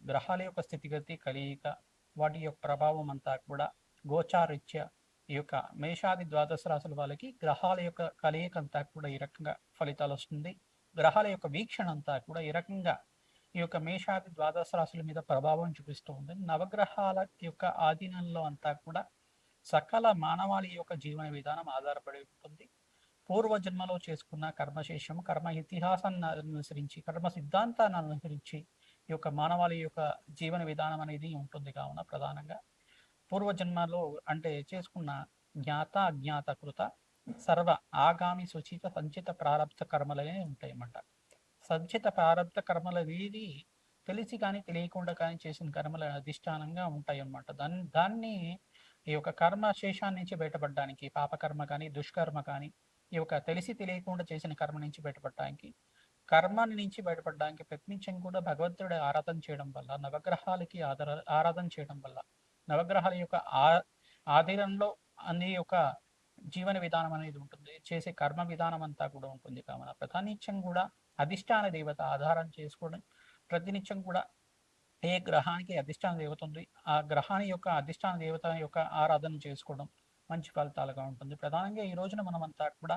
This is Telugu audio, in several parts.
గ్రహాల యొక్క స్థితిగతి కలయిక వాటి యొక్క ప్రభావం అంతా కూడా గోచారిత్య ఈ యొక్క మేషాది ద్వాదశ రాశుల వాళ్ళకి గ్రహాల యొక్క కలయిక అంతా కూడా ఈ రకంగా ఫలితాలు వస్తుంది. గ్రహాల యొక్క వీక్షణ అంతా కూడా ఈ రకంగా ఈ యొక్క మేషాది ద్వాదశ రాశుల మీద ప్రభావం చూపిస్తూ ఉంది. నవగ్రహాల యొక్క ఆధీనంలో అంతా కూడా సకల మానవాళి యొక్క జీవన విధానం ఆధారపడి ఉంటుంది. పూర్వజన్మలో చేసుకున్న కర్మశేషం కర్మ ఇతిహాసాన్ని అనుసరించి కర్మ సిద్ధాంతాన్ని అనుసరించి ఈ యొక్క మానవాళి యొక్క జీవన విధానం అనేది ఉంటుంది కావున ప్రధానంగా. పూర్వజన్మలో అంటే చేసుకున్న జ్ఞాత అజ్ఞాత కృత సర్వ ఆగామి సుచిత సంచిత ప్రారంభ కర్మలనే ఉంటాయన్నమాట. సంచిత ప్రారంభ కర్మలు అనేది తెలిసి కానీ తెలియకుండా కానీ చేసిన కర్మల అధిష్టానంగా ఉంటాయి అన్నమాట దాన్ని దాన్ని ఈ యొక్క కర్మ శేషాన్ని నుంచి బయటపడడానికి పాపకర్మ కానీ దుష్కర్మ కానీ ఈ యొక్క తెలిసి తెలియకుండా చేసిన కర్మ నుంచి బయటపడడానికి కర్మాన్ని నుంచి బయటపడడానికి ప్రతినిత్యం కూడా భగవంతుడి ఆరాధన చేయడం వల్ల నవగ్రహాలకి ఆధార ఆరాధన చేయడం వల్ల నవగ్రహాల యొక్క ఆ ఆధీనంలో అన్ని యొక్క జీవన విధానం అనేది ఉంటుంది. చేసే కర్మ విధానం అంతా కూడా ఉంటుంది. కావున ప్రతినిత్యం కూడా అధిష్టాన దేవత ఆధారం చేసుకోవడం ప్రతినిత్యం కూడా ఏ గ్రహానికి అధిష్టాన దేవత ఉంది ఆ గ్రహాన్ని యొక్క అధిష్టాన దేవత యొక్క ఆరాధన చేసుకోవడం మంచి ఫలితాలుగా ఉంటుంది. ప్రధానంగా ఈ రోజున మనమంతా కూడా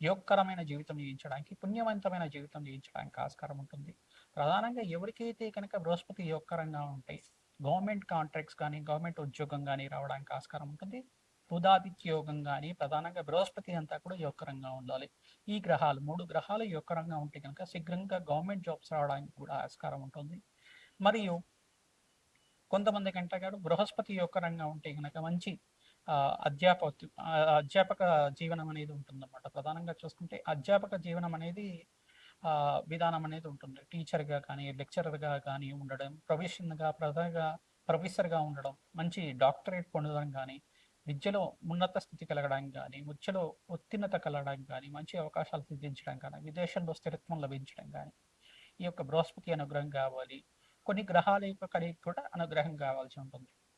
యోగకరమైన జీవితం జీవించడానికి పుణ్యవంతమైన జీవితం జీవించడానికి ఆస్కారం ఉంటుంది. ప్రధానంగా ఎవరికైతే కనుక బృహస్పతి యోగకరంగా ఉంటాయి గవర్నమెంట్ కాంట్రాక్ట్స్ కానీ గవర్నమెంట్ ఉద్యోగం కానీ రావడానికి ఆస్కారం ఉంటుంది. బుధాదిత్య యోగం కానీ ప్రధానంగా బృహస్పతి అంతా కూడా యోగకరంగా ఉండాలి. ఈ గ్రహాలు మూడు గ్రహాలు యోగకరంగా ఉంటే కనుక శీఘ్రంగా గవర్నమెంట్ జాబ్స్ రావడానికి కూడా ఆస్కారం ఉంటుంది. మరియు కొంతమంది కంటే కాదు బృహస్పతి యోగకరంగా ఉంటే కనుక మంచి ఆ, అధ్యాపక అధ్యాపక జీవనం అనేది ఉంటుందన్నమాట. ప్రధానంగా చూసుకుంటే అధ్యాపక జీవనం అనేది విధానం అనేది ఉంటుంది. టీచర్గా కానీ లెక్చరర్గా కానీ ఉండడం ప్రొఫెషన్గా ప్రధానంగా ప్రొఫెసర్గా ఉండడం మంచి డాక్టరేట్ పొందడం కానీ విద్యలో ఉన్నత స్థితి కలగడానికి కానీ విద్యలో ఉత్తీర్ణత కలగడానికి కానీ మంచి అవకాశాలు సిద్ధించడం కానీ విదేశంలో స్థిరత్వం లభించడం కానీ ఈ యొక్క బృహస్పతి అనుగ్రహం కావాలి. కొన్ని గ్రహాల యొక్క కలిగి కూడా అనుగ్రహం కావాల్సి ఉంటుంది.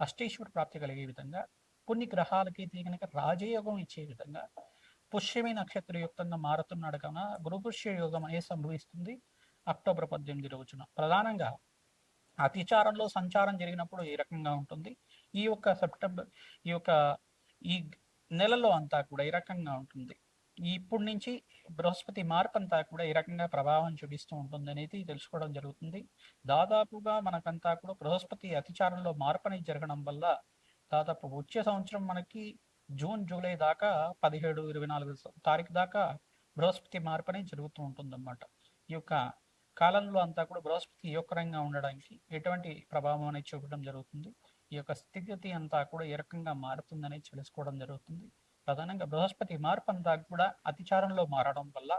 అష్టేశ్వర ప్రాప్తి కలిగే విధంగా కొన్ని గ్రహాలకి కనుక రాజయోగం ఇచ్చే విధంగా పుష్యమి నక్షత్రయుక్తంగా మారుతున్నాడు కనుక గురుపుష్య యోగం అనేది సంభవిస్తుంది? అక్టోబర్ పద్దెనిమిది రోజున. ప్రధానంగా అతిచారంలో సంచారం జరిగినప్పుడు ఈ రకంగా ఉంటుంది? ఈ యొక్క సెప్టెంబర్ ఈ యొక్క ఈ నెలలో అంతా కూడా ఈ రకంగా ఉంటుంది? ఇప్పటి నుంచి బృహస్పతి మార్పు అంతా కూడా ఈ రకంగా ప్రభావం చూపిస్తూ ఉంటుంది అనేది తెలుసుకోవడం జరుగుతుంది. దాదాపుగా మనకంతా కూడా బృహస్పతి అతిచారంలో మార్పు అనేది జరగడం వల్ల దాదాపు వచ్చే సంవత్సరం మనకి జూన్ జూలై దాకా పదిహేడు ఇరవై నాలుగు తారీఖు దాకా బృహస్పతి మార్పు అనేది జరుగుతూ ఉంటుంది అన్నమాట ఈ యొక్క కాలంలో అంతా కూడా బృహస్పతి యోగకరంగా ఉండడానికి ఎటువంటి ప్రభావం అనేది చూపడం జరుగుతుంది. ఈ యొక్క స్థితిగతి అంతా కూడా ఏ రకంగా మారుతుందని తెలుసుకోవడం జరుగుతుంది. ప్రధానంగా బృహస్పతి మార్పంతా కూడా అతిచారంలో మారడం వల్ల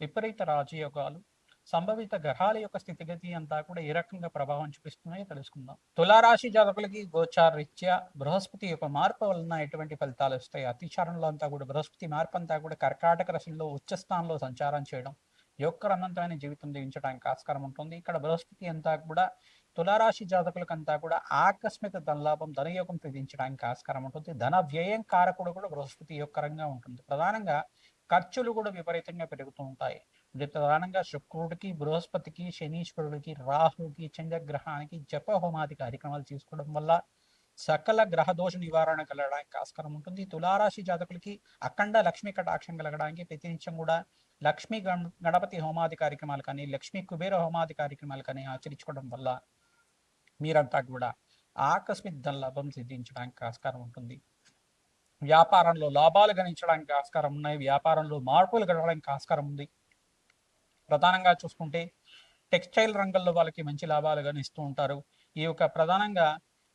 విపరీత రాజయోగాలు సంభవిత గ్రహాల యొక్క స్థితిగతి అంతా కూడా ఏ రకంగా ప్రభావం చూపిస్తున్నాయో తెలుసుకుందాం. తులారాశి జాతకులకి గోచార రీత్యా బృహస్పతి యొక్క మార్పు వలన ఎటువంటి ఫలితాలు వస్తాయి? అతిచారంలో అంతా కూడా బృహస్పతి మార్పు అంతా కూడా కర్కాటక రాశిలో ఉచ్చ స్థానంలో సంచారం చేయడం యొక్క అనంతమైన జీవితం జీవించడానికి ఆస్కారం ఉంటుంది. ఇక్కడ బృహస్పతి అంతా కూడా తులారాశి జాతకులకంతా కూడా ఆకస్మిక ధనలాభం ధనయోగం విధించడానికి ఆస్కారం ఉంటుంది. ధన వ్యయం కారకుడు కూడా బృహస్పతి యొక్క రంగా ఉంటుంది. ప్రధానంగా ఖర్చులు కూడా విపరీతంగా పెరుగుతూ ఉంటాయి. ప్రధానంగా శుక్రుడికి బృహస్పతికి శనీశ్వరుడికి రాహుకి చంద్రగ్రహానికి జప హోమాది కార్యక్రమాలు తీసుకోవడం వల్ల సకల గ్రహ దోష నివారణ కలగడానికి ఆస్కారం ఉంటుంది. తులారాశి జాతకులకి అఖండ లక్ష్మీ కటాక్షం కలగడానికి ప్రతినిత్యం కూడా లక్ష్మీ గణపతి హోమాది కార్యక్రమాలు కానీ లక్ష్మీ కుబేర హోమాది కార్యక్రమాలు కానీ ఆచరించుకోవడం వల్ల మీరంతా కూడా ఆకస్మిక ధన లాభం సిద్ధించడానికి ఆస్కారం ఉంటుంది. వ్యాపారంలో లాభాలు గణించడానికి ఆస్కారం ఉన్నాయి. వ్యాపారంలో మార్పులు గడవడానికి ఆస్కారం ఉంది. ప్రధానంగా చూసుకుంటే టెక్స్టైల్ రంగంలో వాళ్ళకి మంచి లాభాలు గణిస్తూ ఉంటారు. ఈ యొక్క ప్రధానంగా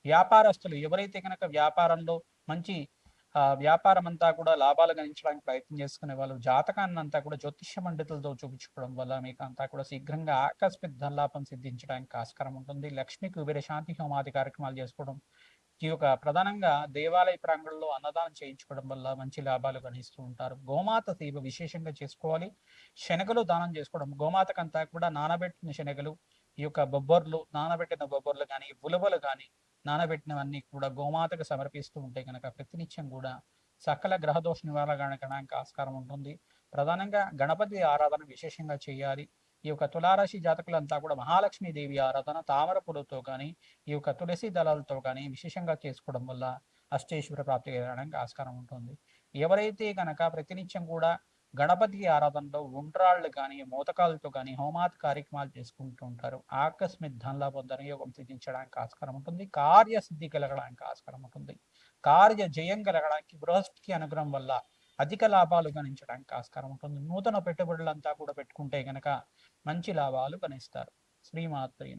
వ్యాపారస్తులు ఎవరైతే కనుక వ్యాపారంలో మంచి వ్యాపారం అంతా కూడా లాభాలు గణించడానికి ప్రయత్నం చేసుకునే వాళ్ళు జాతకాన్ని అంతా కూడా జ్యోతిష్య పండితులతో చూపించుకోవడం వల్ల మీకు అంతా కూడా శీఘ్రంగా ఆకస్మిక ధనలాభం సిద్ధించడానికి ఆస్కారం ఉంటుంది. లక్ష్మీ కుబేర శాంతి హోమాది కార్యక్రమాలు చేసుకోవడం ఈ యొక్క ప్రధానంగా దేవాలయ ప్రాంగణంలో అన్నదానం చేయించుకోవడం వల్ల మంచి లాభాలు గణిస్తూ ఉంటారు. గోమాత సేవ విశేషంగా చేసుకోవాలి. శనగలు దానం చేసుకోవడం గోమాతకంతా కూడా నానబెట్టిన శనగలు ఈ యొక్క బొబ్బర్లు నానబెట్టిన బొబ్బర్లు కానీ ఉలవలు కానీ నానబెట్టినవన్నీ కూడా గోమాతకు సమర్పిస్తూ ఉంటే కనుక ప్రతినిత్యం కూడా సకల గ్రహదోష నివారణ గణకడానికి ఆస్కారం ఉంటుంది. ప్రధానంగా గణపతి ఆరాధన విశేషంగా చేయాలి. ఈ యొక్క తులారాశి జాతకులంతా కూడా మహాలక్ష్మీదేవి ఆరాధన తామరపూలతో కానీ ఈ యొక్క తులసి దళాలతో కానీ విశేషంగా చేసుకోవడం వల్ల అష్టేశ్వర ప్రాప్తి కలగడానికి ఆస్కారం ఉంటుంది. ఎవరైతే కనుక ప్రతినిత్యం కూడా గణపతి ఆరాధనలో ఉండ్రాళ్ళు కానీ మోతకాలతో కానీ హోమాత్ కార్యక్రమాలు చేసుకుంటూ ఉంటారు. ఆకస్మిక ధనలాభ యోగం సిద్ధించడానికి ఆస్కారం ఉంటుంది. కార్యసిద్ధి కలగడానికి ఆస్కారం ఉంటుంది. కార్య జయం కలగడానికి బృహస్పతి అనుగ్రహం వల్ల అధిక లాభాలు గణించడానికి ఆస్కారం ఉంటుంది. నూతన పెట్టుబడులంతా కూడా పెట్టుకుంటే గనక మంచి లాభాలు గణిస్తారు. శ్రీమాత్రి